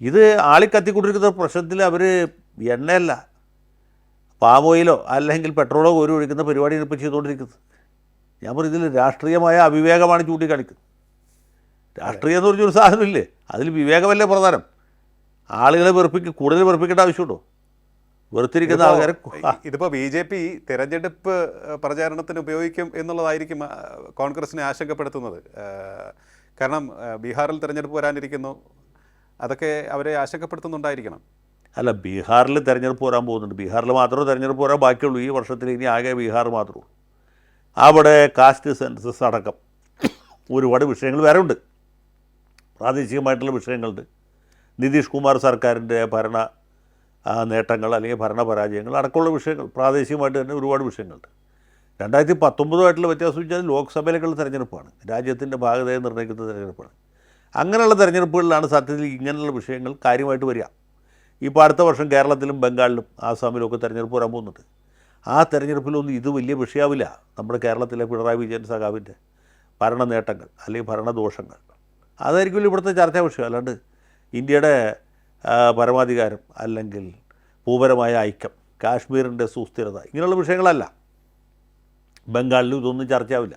ഇത് ആളിക്കത്തിക്കൊണ്ടിരിക്കുന്ന പ്രശ്നത്തിൽ അവർ എണ്ണയല്ല. പാം ഓയിലോ അല്ലെങ്കിൽ പെട്രോളോ ഒരു ഒഴിക്കുന്ന പരിപാടിയാണ് ഇപ്പോൾ ചെയ്തുകൊണ്ടിരിക്കുന്നത്. ഞാൻ പറയും ഇതിൽ രാഷ്ട്രീയമായ അവിവേകമാണ് ചൂണ്ടിക്കാണിക്കുന്നത്. രാഷ്ട്രീയം എന്ന് പറഞ്ഞൊരു സാധനമില്ലേ? അതിൽ വിവേകമല്ലേ പ്രധാനം? ആളുകളെ വെറുപ്പിക്ക് കൂടുതൽ വെറുപ്പിക്കേണ്ട ആവശ്യമുണ്ടോ? വെറുത്തിരിക്കുന്ന ആൾക്കാരെ ഇതിപ്പോൾ ഇതിപ്പോ ബി ജെ പി തെരഞ്ഞെടുപ്പ് പ്രചാരണത്തിന് ഉപയോഗിക്കും എന്നുള്ളതായിരിക്കും കോൺഗ്രസിനെ ആശങ്കപ്പെടുത്തുന്നത്. കാരണം ബീഹാറിൽ തെരഞ്ഞെടുപ്പ് വരാനിരിക്കുന്നു. അതൊക്കെ അവരെ ആശങ്കപ്പെടുത്തുന്നുണ്ടായിരിക്കണം. അല്ല ബീഹാറിൽ തെരഞ്ഞെടുപ്പ് വരാൻ പോകുന്നുണ്ട്. ബീഹാറിൽ മാത്രമേ തെരഞ്ഞെടുപ്പ് വരാൻ ബാക്കിയുള്ളൂ. ഈ വർഷത്തിൽ ഇനി ആകെ ബീഹാർ മാത്രമേ ഉള്ളൂ. അവിടെ കാസ്റ്റ് സെൻസസ് അടക്കം ഒരുപാട് വിഷയങ്ങൾ വേറെ ഉണ്ട്. പ്രാദേശികമായിട്ടുള്ള വിഷയങ്ങളുണ്ട്. നിതീഷ് കുമാർ സർക്കാരിന്റെ ഭരണ നേട്ടങ്ങൾ അല്ലെങ്കിൽ ഭരണ പരാജയങ്ങൾ അടക്കമുള്ള വിഷയങ്ങൾ പ്രാദേശികമായിട്ട് തന്നെ ഒരുപാട് വിഷയങ്ങളുണ്ട്. രണ്ടായിരത്തി പത്തൊമ്പതുമായിട്ടുള്ള വ്യത്യാസം വെച്ചാൽ ലോക്സഭയിലേക്കുള്ള തെരഞ്ഞെടുപ്പാണ്. രാജ്യത്തിന്റെ ഭാഗതയെ നിർണയിക്കുന്ന തെരഞ്ഞെടുപ്പാണ്. അങ്ങനെയുള്ള തെരഞ്ഞെടുപ്പുകളിലാണ് സത്യത്തിൽ ഇങ്ങനെയുള്ള വിഷയങ്ങൾ കാര്യമായിട്ട് വരിക. ഇപ്പോൾ അടുത്ത വർഷം കേരളത്തിലും ബംഗാളിലും ആസാമിലും ഒക്കെ തെരഞ്ഞെടുപ്പ് വരാൻ പോകുന്നുണ്ട് ആ തെരഞ്ഞെടുപ്പിലൊന്നും ഇത് വലിയ വിഷയമാവില്ല നമ്മുടെ കേരളത്തിലെ പിണറായി വിജയൻ സഖാവിന്റെ ഭരണ നേട്ടങ്ങൾ അല്ലെങ്കിൽ ഭരണദോഷങ്ങൾ. അതായിരിക്കുമല്ലോ ഇവിടുത്തെ ചർച്ചാ വിഷയം. അല്ലാണ്ട് ഇന്ത്യയുടെ പരമാധികാരം അല്ലെങ്കിൽ ഭൂപരമായ ഐക്യം കാശ്മീരിന്റെ സുസ്ഥിരത ഇങ്ങനെയുള്ള വിഷയങ്ങളല്ല. ബംഗാളിലും ഇതൊന്നും ചർച്ചയാവില്ല.